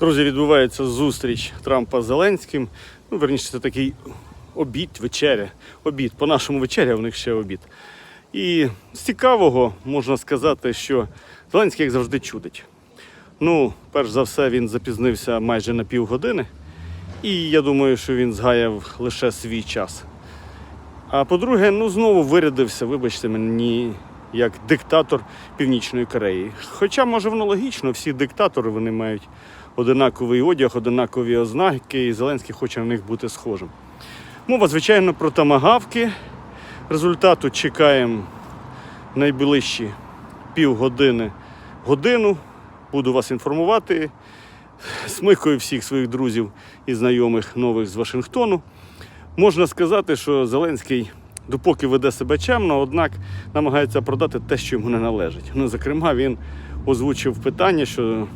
Друзі, відбувається зустріч Трампа з Зеленським. Ну, верніше, це такий обід, вечеря. Обід. По-нашому вечеря, у них ще обід. І з цікавого можна сказати, що Зеленський, як завжди, чудить. Ну, перш за все, він запізнився майже на півгодини. І я думаю, що він згаяв лише свій час. А по-друге, ну знову вирядився, вибачте мені, як диктатор Північної Кореї. Хоча, може, воно логічно, всі диктатори вони мають одинаковий одяг, одинакові ознаки, і Зеленський хоче на них бути схожим. Мова, звичайно, про тамагавки. Результату чекаємо найближчі півгодини годину. Буду вас інформувати. Смикаю всіх своїх друзів і знайомих нових з Вашингтону. Можна сказати, що Зеленський допоки веде себе чемно, однак намагається продати те, що йому не належить. Ну, зокрема, він озвучив питання, що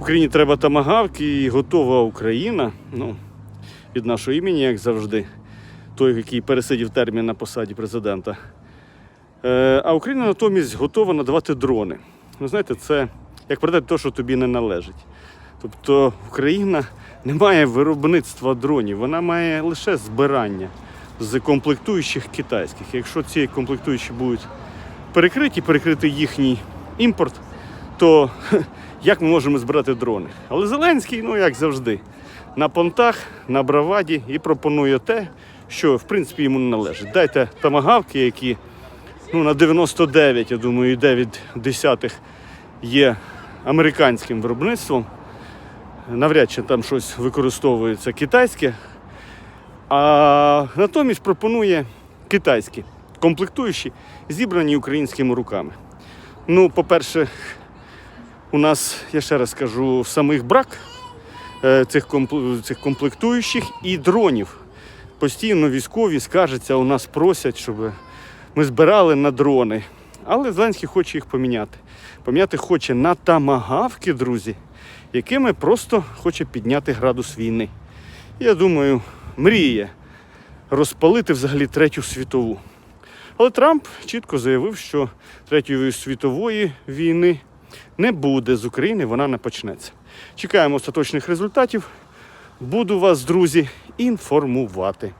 Україні треба тамагавки і готова Україна. Ну, від нашого імені, як завжди, той, який пересидів термін на посаді президента. Е, а Україна натомість готова надавати дрони. Ви знаєте, це як продати те, що тобі не належить. Тобто Україна не має виробництва дронів, вона має лише збирання з комплектуючих китайських. Якщо ці комплектуючі будуть перекриті, перекрити їхній імпорт, то як ми можемо збирати дрони? Але Зеленський, ну як завжди, на понтах, на браваді і пропонує те, що в принципі йому не належить. Дайте тамагавки, які ну, на 99, я думаю, 9 десятих є американським виробництвом. Навряд чи там щось використовується китайське. А натомість пропонує китайські комплектуючі, зібрані українськими руками. Ну, по-перше, у нас, я ще раз скажу, самих брак е, цих, цих комплектуючих і дронів. Постійно військові скаржаться, у нас просять, щоб ми збирали на дрони. Але Зеленський хоче їх поміняти. Поміняти хоче на тамагавки, друзі, якими просто хоче підняти градус війни. Я думаю, мріє розпалити взагалі третю світову. Але Трамп чітко заявив, що третьої світової війни не буде з України, вона не почнеться. Чекаємо остаточних результатів. Буду вас, друзі, інформувати.